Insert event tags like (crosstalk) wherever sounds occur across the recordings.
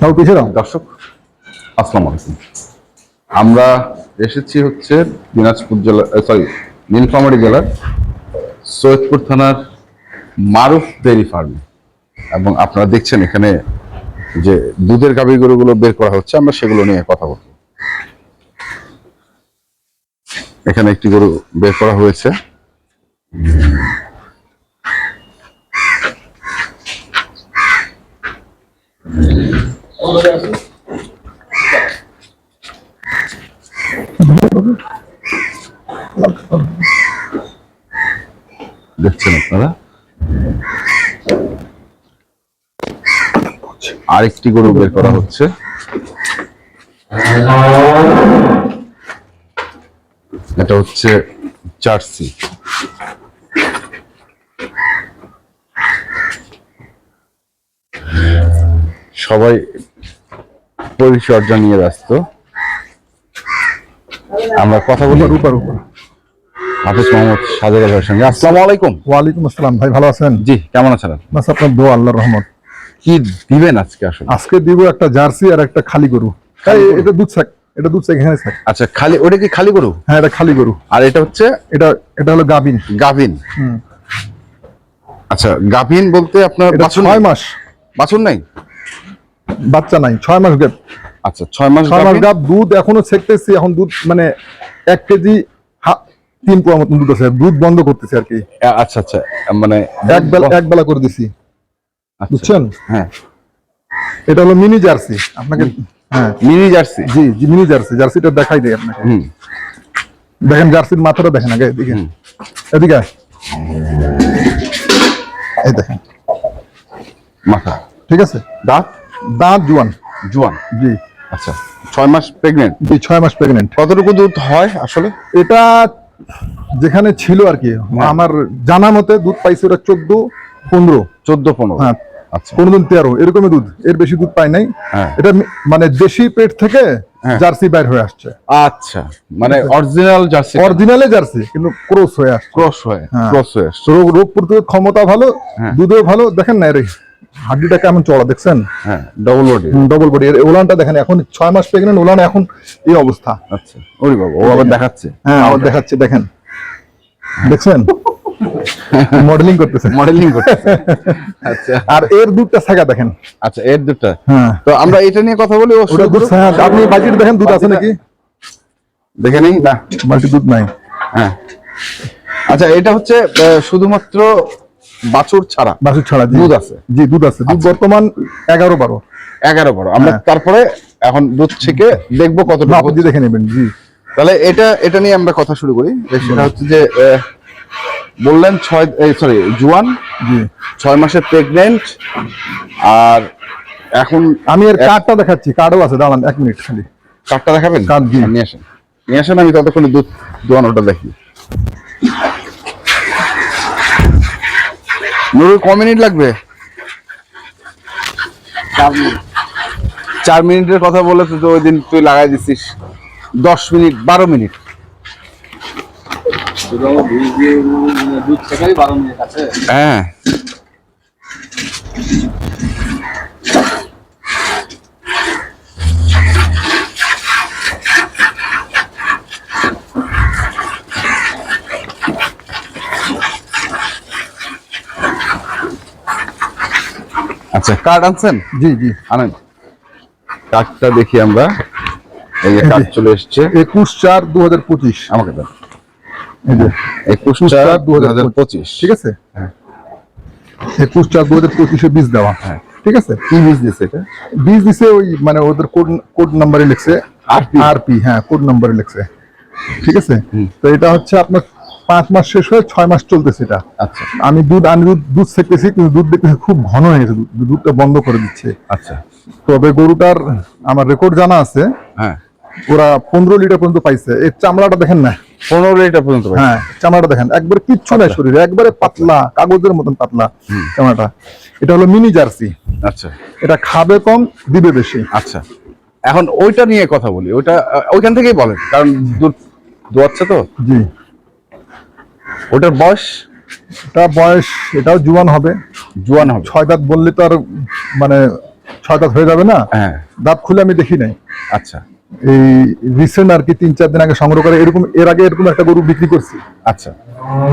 তাও পিছিয়ে দাও দর্শক, আসসালামু আলাইকুম। আমরা এসেছি হচ্ছে দিনাজপুর জেলা সরি নীলফামারী জেলার সৈয়দপুর থানার মারুফ ডেয়ারি ফার্মে। এবং আপনারা দেখছেন এখানে যে দুধের গাভী গরুগুলো বের করা হচ্ছে, আমরা সেগুলো নিয়ে কথা বলব। এখানে একটি গরু বের করা হয়েছে দেখছেন আরেকটি গরু বের করা হচ্ছে। এটা হচ্ছে জার্সি। সবাই পরিচর্যা নিয়ে ব্যস্ত। আমরা কথা বলি রূপার উপর। হাফিজ মোহাম্মদ সাজেদ ভাইয়ের সঙ্গে। আসসালামু আলাইকুম। ওয়ালাইকুম আসসালাম। ভাই ভালো আছেন? জি কেমন আছেন? বাস আপনার দোয়া আল্লাহর রহমত। কি দিবেন আজকে আসলে? আজকে দিব একটা জার্সি আর একটা খালি গরু। এটা দুধ শাক এটা দুধ শাক এখানে শাক। আচ্ছা খালি ওটা কি খালি গরু? হ্যাঁ এটা খালি গরু। আর এটা হচ্ছে? এটা এটা হলো গাবিন গাভিন। হুম। আচ্ছা গাভিন বলতে আপনার বাছুর ছয় মাস। বাছুর নাই? বাচ্চা নাই ছয় মাস গ্যাপ। আচ্ছা ছয় মাস ছয় মাস গাভীন। দুধ এখনও ছেকতেছি এখন দুধ মানে এক কেজি তিন পোয়া মতন দুধ আছে দুধ বন্ধ করতেছি আর কি। আচ্ছা আচ্ছা মানে এক বেলা এক বেলা করে দিছি। আচ্ছা, বুঝছেন? হ্যাঁ। এটা হলো মিনি জার্সি। আপনাকে হ্যাঁ। Mini jersey? জি জি মিনি জার্সি। জার্সিটা দেখাই দেয় আপনাকে। হুম। দেখেন জার্সির মাথাটা দেখেন আগে এদিকে। এদিকে এই দেখেন। মাথা। ঠিক আছে? দাঁত? দাঁত জুয়ান। জুয়ান? জি। আচ্ছা। ছয় মাস প্রেগনেন্ট জি ছয় মাস প্রেগনেন্ট কতটুকু দুধ হয় আসলে? এটা যেখানে ছিল আর কি আমার জানা মতে দুধ পাইছে ওরা চোদ্দ পনেরো চোদ্দ পনেরো হ্যাঁ আচ্ছা কোনদিন তেরো এরকমই দুধ এর বেশি দুধ পাই নাই হ্যাঁ। এটা মানে দেশি পেট থেকে হ্যাঁ। জার্সি বাইর হয়ে আসছে আচ্ছা মানে অরিজিনাল জার্সি অরিজিনালে জার্সি কিন্তু ক্রস হয়ে আসছে ক্রস হয়ে হ্যাঁ। ক্রস হয়ে। রোগ প্রতিরোধ ক্ষমতা ভালো হ্যাঁ। দুধও ভালো দেখেন না রে হাড্ডিটা কেমন চড়া দেখছেন? হ্যাঁ ডবল বডি ডবল বডি এর ওলানটা দেখেন এখন ছয় মাস প্রেগনেন্ট ওলান এখন এই অবস্থা। আচ্ছা ওরে বাবা ও আবার দেখাচ্ছে। হ্যাঁ আবার দেখাচ্ছে দেখেন। দেখছেন? (laughs) মডেলিং করতেছে। মডেলিং করছে আচ্ছা। আর এর দুধটা ছাগা দেখেন। আচ্ছা এর দুধটা? হ্যাঁ। তো আমরা এটা নিয়ে কথা বলি ওটা দুধ আপনি বাজির দেখেন দুধ আছে নাকি? দেখে নিই? না। বালতি দুধ নাই। হ্যাঁ। আচ্ছা এটা হচ্ছে শুধুমাত্র বাছুর ছাড়া। বাছুর ছাড়া। দুধ আছে? জি দুধ আছে। দুধ বর্তমান এগারো বারো। এগারো বড় আমরা হ্যাঁ। তারপরে এখন দুধ ছেকে দেখব না কতটুকু আপনি দেখে নেবেন জি। তাহলে এটা এটা নিয়ে আমরা কথা শুরু করি। সেটা হচ্ছে যে বললেন ছয় সরি জুয়ান জি। ছয় মাসের প্রেগনেন্ট আর এখন আমি এর কার্ডটা দেখাচ্ছি। কার্ডও আছে দাঁড়ান এক মিনিট খালি। কার্ডটা দেখাবেন? কার্ড নিয়ে আসেন। নিয়ে আসেন আমি ততক্ষণে দুধ দোয়ানোটা দেখি। নুরুল ক মিনিট লাগবে? চার মিনিটের কথা বলে তো ওই দিন তুই লাগাই দিছিস। দশ মিনিট বারো মিনিট। হ্যাঁ। আচ্ছা কার্ড আনছেন? জি জি আনেন। কার্ডটা দেখি আমরা। এই যে কার্ড চলে এসছে। একুশ চার দু হাজার পঁচিশ আমাকে দেন। একুশ চার দু হাজার পঁচিশ। ঠিক আছে? একুশ চার দু হাজার পঁচিশে বীজ দেওয়া। হ্যাঁ। ঠিক আছে? কি বীজ দিচ্ছে এটা? বীজ দিছে ওই মানে ওদের কোড কোড নাম্বারে লিখছে। RP? আরপি হ্যাঁ কোড নাম্বারে লিখছে। ঠিক আছে? তো এটা হচ্ছে আপনার পাঁচ মাস শেষ হয়ে ছয় মাস চলতেছে এটা। আচ্ছা। আমি দুধ আমি দুধ দুধ সেকতেছি কিন্তু দুধ দেখতেছি খুব ঘন হয়ে গেছে দুধটা বন্ধ করে দিচ্ছে। আচ্ছা। তবে গরুটার আমার রেকর্ড জানা আছে। হ্যাঁ। ওরা পনেরো লিটার পর্যন্ত পাইছে। এর চামড়াটা দেখেন না? পনেরো লিটার পর্যন্ত হ্যাঁ চামড়াটা দেখেন। একবারে কিচ্ছু নাই শরীরে একবারে পাতলা কাগজের মতন পাতলা চামড়াটা। এটা হলো মিনি জার্সি আচ্ছা। এটা খাবে কম দিবে বেশি। আচ্ছা। এখন ওইটা নিয়ে কথা বলি। ওইটা ওইখান থেকেই বলেন। কারণ দুধ দোয়াচ্ছে তো। জি। ওটার বয়স? এটা বয়স এটাও জুয়ান হবে। জুয়ান হবে। ছয় দাঁত বললে তো আর মানে ছয় দাঁত হয়ে যাবে না? হ্যাঁ। দাঁত খুলে আমি দেখি নাই। আচ্ছা। এই রিসেন্ট আর কি তিন চার দিন আগে সংগ্রহ করে এরকম এর আগে এরকম একটা গরু বিক্রি করছি। আচ্ছা।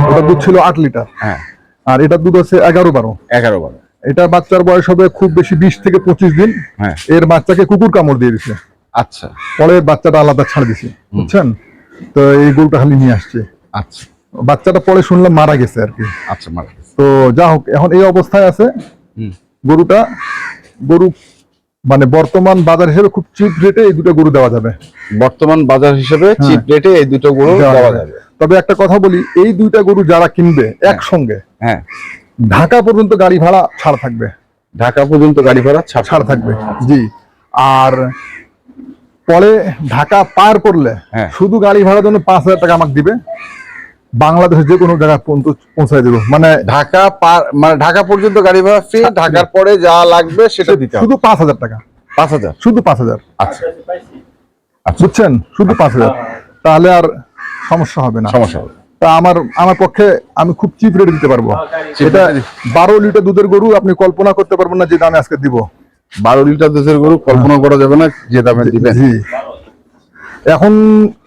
ওটার দুধ ছিল আট লিটার। হ্যাঁ। আর এটার দুধ হচ্ছে এগারো বারো। এগারো বারো। এটা বাচ্চার বয়স হবে খুব বেশি বিশ থেকে পঁচিশ দিন। হ্যাঁ। এর বাচ্চাকে কুকুর কামড় দিয়ে দিছে। আচ্ছা। পরে বাচ্চাটা আলাদা ছাড় দিছে। বুঝছেন? তো এই গরুটা খালি নিয়ে আসছে। আচ্ছা। বাচ্চাটা পরে শুনলাম মারা গেছে আর কি। আচ্ছা মারা গেছে। তো যা হোক এখন এই অবস্থায় আছে। গরুটা গরু মানে বর্তমান বাজার হিসেবে খুব চিপ রেটে এই দুটো গরু দেওয়া যাবে। বর্তমান বাজার হিসেবে চিপ রেটে এই দুটো গরু দেওয়া যাবে। তবে একটা কথা বলি এই দুইটা গরু যারা কিনবে একসঙ্গে হ্যাঁ। ঢাকা পর্যন্ত গাড়ি ভাড়া ছাড় থাকবে। ঢাকা পর্যন্ত গাড়ি ভাড়া ছাড় ছাড় থাকবে জি। আর পরে ঢাকা পার করলে হ্যাঁ। শুধু গাড়ি ভাড়ার জন্য পাঁচ হাজার টাকা আমাকে দিবে। বাংলাদেশের যে কোনো জায়গায় পর্যন্ত পৌঁছায় দেবো মানে ঢাকা পার মানে ঢাকা পর্যন্ত গাড়ি ভাড়া ফ্রি ঢাকার পরে যা লাগবে সেটা দিতে শুধু পাঁচ হাজার টাকা। পাঁচ হাজার? শুধু পাঁচ হাজার। আচ্ছা। বুঝছেন? শুধু পাঁচ হাজার। তাহলে আর সমস্যা হবে না। সমস্যা হবে তা আমার আমার পক্ষে আমি খুব চিপ রেটে দিতে পারব। Cheap এটা বারো লিটার দুধের গরু আপনি কল্পনা করতে পারবেন না যে দামে আজকে দিব। বারো লিটার দুধের গরু কল্পনা করা যাবে না যে দামে দিবেন এখন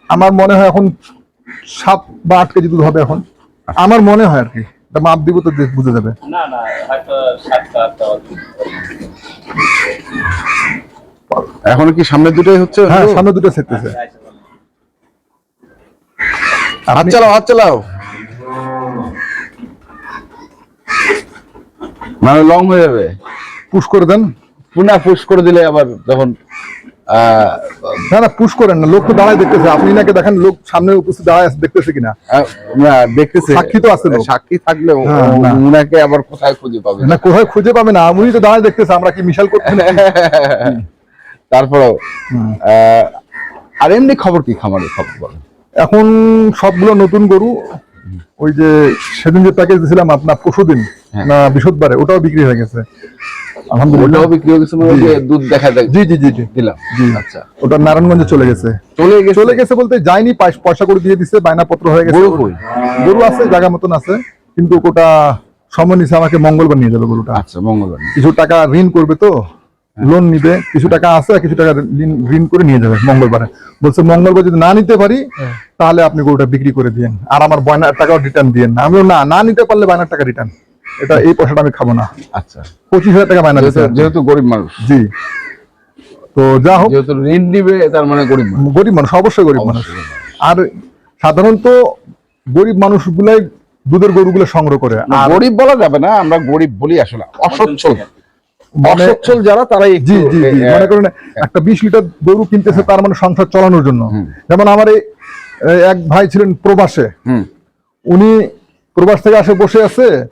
আমার মনে হয় এখন সাত বা আট কেজি দুধ হবে এখন। আমার মনে হয় আর কি মাপ দিব তো বুঝে যাবে। না না হয়তো। এখন কি সামনে দুটোই হচ্ছে? হ্যাঁ সামনে দুটো সেটতেছে হাত চালাও হাত চালাও। মানে লং হয়ে যাবে। পুশ করে দেন। পুনা পুশ করে দিলে আবার যখন না না পুশ করেন না লোক তো দাঁড়ায় দেখতেছে। আপনি নাকি দেখেন লোক সামনে উপস্থিত দাঁড়ায় আছে দেখতেছে কিনা? দেখতেছে। সাক্ষী তো আছে সাক্ষী থাকলেও হ্যাঁ, উনাকে আবার কোথায় খুঁজে পাবে? না কোথায় খুঁজে পাবে না? উনি তো দাঁড়ায় দেখতেছে আমরা কি মিশাল করছি না (laughs) তারপরেও আর এমনি খবর কি খামারের খবর বলেন? এখন সবগুলো নতুন গরু ওই যে সেদিন যে প্যাকেজ দিয়েছিলাম আপনার পরশু দিন হ্যাঁ। না বৃহস্পতিবারে ওটাও বিক্রি হয়ে গেছে। আলহামদুলিল্লাহ। বিক্রি হয়ে গেছে দুধ দেখা দেয় জি জি জি দিলাম। জি। আচ্ছা। ওটা নারায়ণগঞ্জে চলে গেছে। চলে গেছে। চলে গেছে বলতে যায়নি পয়সা করে দিয়ে দিছে বায়না পত্র হয়ে গেছে। গরু আছে জায়গা মতন আছে কিন্তু ওটা সময় নিছে আমাকে মঙ্গলবার নিয়ে যাবে গরুটা। আচ্ছা মঙ্গলবার। কিছু টাকা ঋণ করবে তো লোন নিবে কিছু টাকা আছে আর কিছু টাকা ঋণ ঋণ করে নিয়ে যাবে মঙ্গলবারে। বলছে মঙ্গলবার যদি না নিতে পারি তাহলে আপনি গরুটা বিক্রি করে দিয়েন। আর আমার বয়নার টাকাও রিটার্ন দিয়েন আমিও না না নিতে পারলে বায়নার টাকা রিটার্ন এটা এই পয়সাটা আমি খাব না। আচ্ছা। পঁচিশ হাজার টাকা বায়না দিচ্ছে যেহেতু যেহেতু গরিব মানুষ। জি। তো যা হোক যেহেতু ঋণ নিবে তার মানে গরিব মানুষ। গরিব মানুষ অবশ্যই গরিব মানুষ। আর সাধারণত গরিব মানুষগুলাই দুধের গরুগুলো সংগ্রহ করে। গরিব বলা যাবে না আমরা গরিব বলি আসলে। অসচ্ছল। মানে- অসচ্ছল যারা তারাই জি জি জি। মনে করেন একটা বিশ লিটার গরু কিনতেছে তার মানে সংসার চালানোর জন্য। যেমন আমার এক ভাই ছিলেন প্রবাসে। উনি প্রবাস থেকে আসে বসে আছে।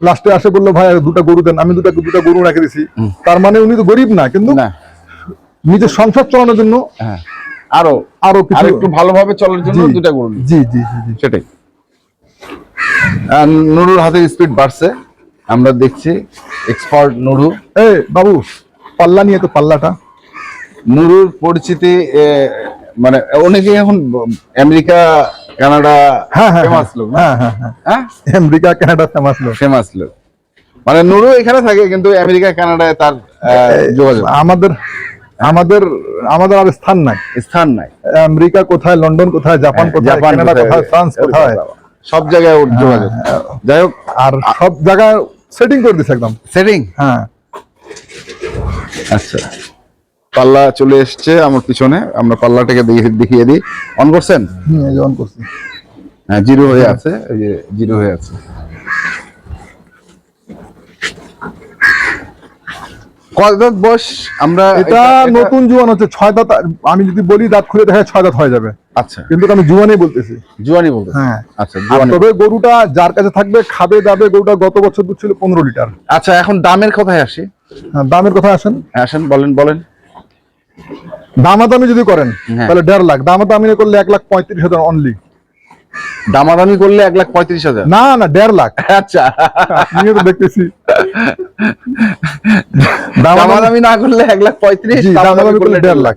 লাস্টে আসে বলল ভাই দুটা গরু দেন। আমি দুটা দুটা গরু রেখে দিছি। তার মানে উনি তো গরিব না কিন্তু নিজের সংসার চালানোর জন্য হ্যাঁ। আরও আরও কিছু একটু ভালোভাবে চলার জন্য দুটা গরু জি জি সেটাই। নুরুর হাতের স্পিড বাড়ছে। আমরা দেখছি এক্সপার্ট নুরু। এই বাবু পাল্লা নিয়ে তো পাল্লাটা। নুরুর পরিচিতি এ, মানে অনেকে এখন আমেরিকা কানাডা হ্যাঁ হ্যাঁ ফেমাস লোক হ্যাঁ হ্যাঁ হ্যাঁ। হ্যাঁ? আমেরিকা কানাডা ফেমাস লোক। ফেমাস লোক। মানে নুরু এখানে থাকে কিন্তু আমেরিকা কানাডায় তার যোগাযোগ। আমাদের আমাদের আমাদের আর স্থান নাই। স্থান নাই। আমেরিকা কোথায় লন্ডন কোথায় জাপান কোথায় কানাডা কোথায়, ফ্রান্স কোথায়? সব জায়গায় যোগাযোগ। যাই হোক আর সব জায়গায় সেটিং করে দিছে একদম। সেটিং হ্যাঁ। আচ্ছা। পাল্লা চলে এসছে আমার পিছনে। আমরা পাল্লাটাকে দেখিয়ে দিই। অন করছেন? on করছি। হ্যাঁ জিরো হয়ে আছে। এই যে জিরো হয়ে আছে। আমরা এটা নতুন জুয়ান হচ্ছে। ছয় দাঁত আমি যদি বলি দাঁত খুলে দেখা ছয় দাঁত হয়ে যাবে। আচ্ছা। কিন্তু আমি জুয়ানই বলতেছি। বলতে হ্যাঁ। আচ্ছা আর জুয়ানি তবে গরুটা যার কাছে থাকবে খাবে দাবে গরুটা গত বছর দুধ ছিল পনেরো লিটার। আচ্ছা এখন দামের কথায় আসি। হ্যাঁ, দামের কথা আসেন। হ্যাঁ, আসেন বলেন বলেন। দামাদামি যদি করেন হ্যাঁ। তাহলে দেড় লাখ। দামাদামি করলে এক লাখ পঁয়ত্রিশ হাজার অনলি দামাদামি করলে এক লাখ পঁয়ত্রিশ হাজার। না না দেড় লাখ। আচ্ছা। আপনিও তো দেখতেছি। দামাদামি না করলে এক লাখ পঁয়ত্রিশ দামাদামি করলে দেড় লাখ।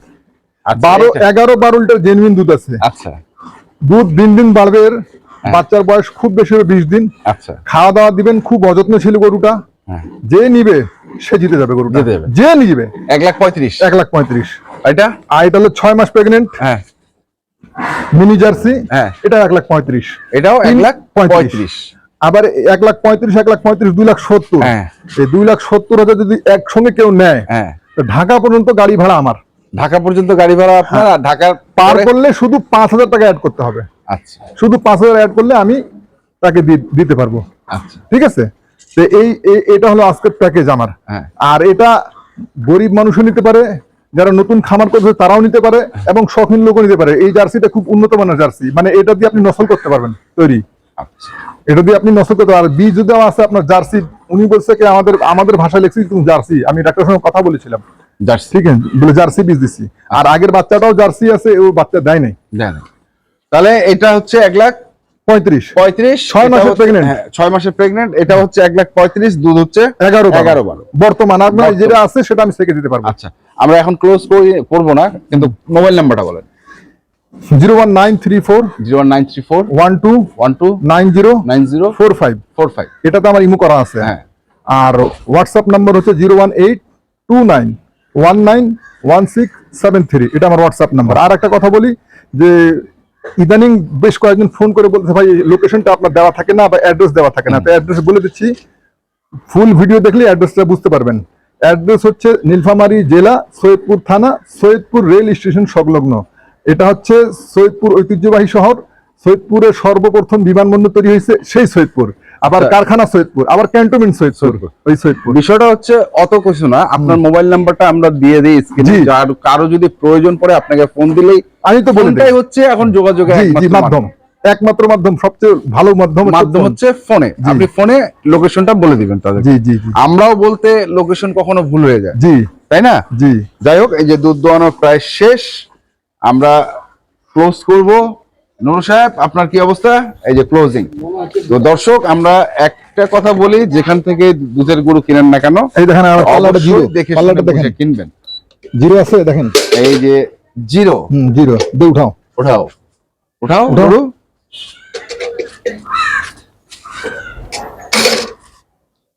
আচ্ছা, বারো এগারো বারো লিটার জেনুইন দুধ আছে। আচ্ছা। দুধ দিন দিন বাড়বে এর। বাচ্চার বয়স খুব বেশি হবে বিশ দিন। আচ্ছা। খাওয়া দাওয়া দিবেন খুব অযত্ন ছিল গরুটা। হ্যাঁ। যে নিবে সে জিতে যাবে গরুটা। জিতে যাবে। যে নিবে। এক লাখ পঁয়ত্রিশ। এক লাখ পঁয়ত্রিশ। এটা? আর এটা হলো ছয় মাস প্রেগনেন্ট হ্যাঁ। Mini jersey. হ্যাঁ। এটা এক লাখ পঁয়ত্রিশ। এটাও এক লাখ পঁয়ত্রিশ। আবার এক লাখ পঁয়ত্রিশ এক লাখ পঁয়ত্রিশ দুই লাখ সত্তর। হ্যাঁ। এই দুই লাখ সত্তর হাজার যদি একসঙ্গে কেউ নেয় হ্যাঁ। ঢাকা পর্যন্ত গাড়ি ভাড়া আমার। ঢাকা পর্যন্ত গাড়ি ভাড়া আপনার আর ঢাকার পার করলে শুধু পাঁচ হাজার টাকা অ্যাড করতে হবে। আচ্ছা। শুধু পাঁচ হাজার অ্যাড করলে আমি তাকে দিতে পারব। আচ্ছা। ঠিক আছে? তো এই এটা হলো আজকের প্যাকেজ আমার। হ্যাঁ। আর এটা গরিব মানুষও নিতে পারে যারা নতুন খামার করবে তারাও নিতে পারে এবং শখিন লোকও নিতে পারে। এই জার্সিটা খুব উন্নত মানের জার্সি। মানে এটা দিয়ে আপনি নসল করতে পারবেন তৈরি। আচ্ছা। এটা দিয়ে আপনি নষ্ট করতে পারবেন। বীজ দেওয়া আছে আপনার জার্সি। উনি বলছে কি আমাদের আমাদের ভাষায় লিখছি তুমি জার্সি। আমি ডাক্তারের সঙ্গে কথা বলেছিলাম। জার্সি। ঠিক আছে? বলে জার্সি বীজ দিছি। আর আগের বাচ্চাটাও জার্সি আছে ও বাচ্চা দেয় নাই। তাহলে এটা হচ্ছে এক লাখ পঁয়ত্রিশ। পঁয়ত্রিশ ছয় মাসের pregnant। হ্যাঁ, ছয় মাসের প্রেগনেন্ট এটা হচ্ছে এক লাখ পঁয়ত্রিশ দুধ হচ্ছে এগারো এগারো বারো। বর্তমান আপনার যেটা আছে সেটা আমি সেকে দিতে পারব। আচ্ছা আমরা এখন ক্লোজ করব না কিন্তু মোবাইল নাম্বারটা বলেন। Zero one nine three four zero one nine three four one two one two nine zero nine zero four five. Four five. এটাতে আমার ইমো করা আছে। হ্যাঁ। আর হোয়াটসঅ্যাপ নাম্বার হচ্ছে zero one eight two nine one nine one six seven three. এটা আমার WhatsApp number আর একটা কথা বলি যে ইদানিং বেশ কয়েকজন ফোন করে বলতে ভাই লোকেশনটা আপনার দেওয়া থাকে না বা অ্যাড্রেস দেওয়া থাকে না। তো অ্যাড্রেস বলে দিচ্ছি ফুল ভিডিও দেখলে অ্যাড্রেসটা বুঝতে পারবেন। অ্যাড্রেস হচ্ছে নীলফামারী জেলা সৈয়দপুর থানা সৈয়দপুর রেল স্টেশন সংলগ্ন। এটা হচ্ছে সৈয়দপুর ঐতিহ্যবাহী শহর। সৈয়দপুরের সর্বপ্রথম বিমানবন্দর তৈরি হয়েছে সেই সৈয়দপুর। আবার আচ্ছা। কারখানা সৈয়দপুর আবার ক্যান্টনমেন্ট সৈয়দপুর। ওই সৈয়দপুর। বিষয়টা হচ্ছে অত কিছু না আপনার মোবাইল নাম্বারটা আমরা দিয়ে দিই স্ক্রিনে। যার কারও যদি প্রয়োজন পড়ে আপনাকে ফোন দিলেই আমি তো বলে ফোনটাই হচ্ছে এখন যোগাযোগের মাধ্যম। একমাত্র মাধ্যম সবচেয়ে ভালো মাধ্যম মাধ্যম হচ্ছে ফোনে আপনি ফোনে লোকেশনটা বলে দিবেন তাদের জি জি জি। আমরাও বলতে লোকেশন কখনো ভুল হয়ে যায়। জি। তাই না? জি। যাই হোক এই যে দুধ দোয়ানো প্রায় শেষ। আমরা ক্লোজ করব। নুরু সাহেব আপনার কি অবস্থা? এই যে ক্লোজিং তো দর্শক আমরা একটা কথা বলি যেখান থেকে দুধের গরু কিনেন না কেন এই দেখেন দেখে দেখেন। কিনবেন। জিরো আছে দেখেন। এই যে জিরো। হুম জিরো। উঠাও। উঠাও। উঠাও। গরু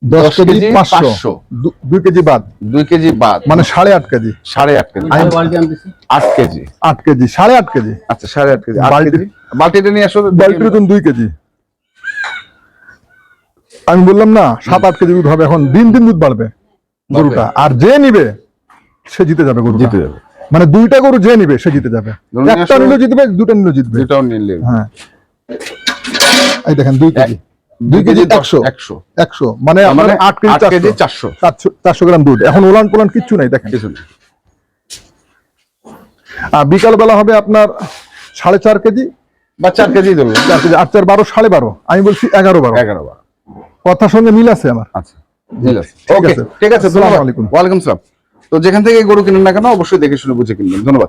দশ কেজি পাঁচশো। দুই কেজি বাদ। দুই কেজি বাদ। মানে সাড়ে আট কেজি। সাড়ে আট কেজি। আট কেজি। আট কেজি সাড়ে আট কেজি। আচ্ছা সাড়ে আট কেজি। বালতিটা নিয়ে আসো বাল্টির ওজন দুই কেজি। আমি বললাম না সাত আট কেজি দুধ হবে এখন দিন দিন দুধ বাড়বে গরুটা। আর যে নিবে সে জিতে যাবে গরু জিতে যাবে। মানে দুইটা গরু যে নিবে সে জিতে যাবে। একটা। নিলেও জিতবে দুটা নিলেও জিতবে। দুটাও নিলে হ্যাঁ। এই দেখেন দুই কেজি। দুই কেজি একশো। একশো। একশো। মানে মানে আট কেজি চারশো। চারশো। গ্রাম দুধ। এখন ওলান পোলান কিচ্ছু নাই দেখেন। কিছু নেই। আর বিকাল বেলা হবে আপনার সাড়ে চার কেজি। বা চার কেজি ধরুন চার কেজি আট চার বারো সাড়ে বারো। আমি বলছি এগারো বারো। এগারো বার। কথার সঙ্গে মিল আছে আমার? আচ্ছা ঠিক আছে। ঠিক আছে। ঠিক আছে আসসালামু আলাইকুম। ওয়ালাইকুম সালাম। তো যেখান থেকে গরু কিনেন না কেন অবশ্যই দেখে শুনে বুঝে কিনবেন। ধন্যবাদ।